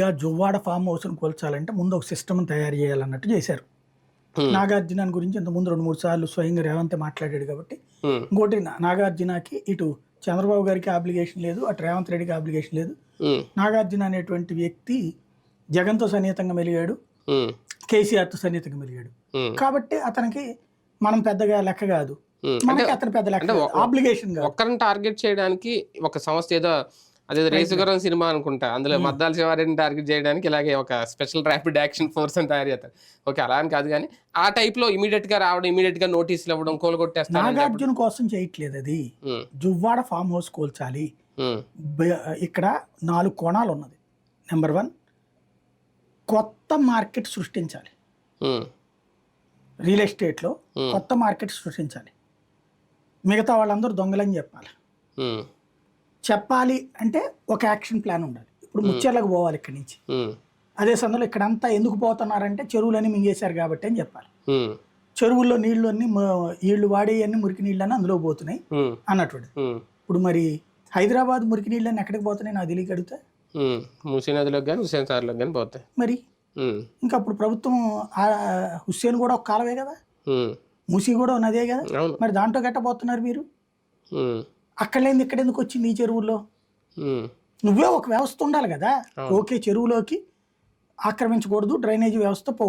ఇక జువ్వాడ ఫామ్ హౌస్ను కూల్చాలంటే ముందు ఒక సిస్టమ్ తయారు చేయాలన్నట్టు చేశారు. నాగార్జున గురించి ఇంత ముందు రెండు మూడు సార్లు స్వయంగా రేవంత్ మాట్లాడాడు కాబట్టి ఇంకోటి నాగార్జునకి ఇటు చంద్రబాబు గారికి అప్లికేషన్ లేదు అటు రేవంత్ రెడ్డికి అప్లికేషన్ లేదు. నాగార్జున అనేటువంటి వ్యక్తి జగన్తో సన్నిహితంగా మెలిగాడు. కేసీఆర్తో సన్నిహితంగా మెలిగాడు. కాబట్టి అతనికి మనం పెద్దగా లెక్క కాదు. మనకి అతను పెద్ద లెక్క కాదు. ఒక్కరిని టార్గెట్ చేయడానికి ఒక సంస్థ ఏదో అదే రేసుగురం సినిమా అనుకుంటా. అందులో మద్దాల శివారెడ్డిని టార్గెట్ చేయడానికి ఇలాగే ఒక స్పెషల్ ర్యాపిడ్ యాక్షన్ ఫోర్స్ అని తయారు చేస్తారు. ఓకే అలా అని కాదు కానీ ఆ టైప్లో ఇమీడియట్గా రావడం ఇమీడియట్గా నోటీసులు ఇవ్వడం కోలుగొట్టేస్తారు నాగార్జున కోసం చేయట్లేదు అది. జువ్వాడ ఫామ్ హౌస్ కూల్చాలి. బ- ఇక్కడ నాలుగు కోణాలు ఉన్నది. నెంబర్ వన్ కొత్త మార్కెట్ సృష్టించాలి. రియల్ ఎస్టేట్లో కొత్త మార్కెట్ సృష్టించాలి. మిగతా వాళ్ళందరూ దొంగలని చెప్పాలి. చెప్పాలి అంటే ఒక యాక్షన్ ప్లాన్ ఉండాలి. ఇప్పుడు ముచ్చెర్లకు పోవాలి ఇక్కడి నుంచి. అదే సందర్భంలో ఇక్కడంతా ఎందుకు పోతున్నారంటే చెరువులన్నీ మింగేశారు కాబట్టి అని చెప్పాలి. చెరువుల్లో నీళ్ళు అన్ని వీళ్ళు వాడేవన్నీ మురికి నీళ్ళని అందులో పోతున్నాయి అన్నటువంటి ఇప్పుడు మరి హైదరాబాద్ మురికి నీళ్ళని ఎక్కడికి పోతున్నాయి నాకు తెలియక అడిగితే? మూసీ నదిలోకి కానీ హుసేన్ సార్లోకి కానీ పోతాయి. మరి? ఇంకా అప్పుడు ప్రభుత్వం ఆ హుస్సేన్ కూడా ఒక కాలమే కదా? మూసీ కూడా ఉన్నదే కదా? మరి దాంట్లో గట్టబోతున్నారు మీరు? అక్కడ లేని ఇక్కడ ఎందుకు వచ్చింది ఈ చెరువుల్లో? నువ్వే ఒక వ్యవస్థ ఉండాలి కదా. ఓకే చెరువులోకి ఆక్రమించకూడదు డ్రైనేజీ వ్యవస్థ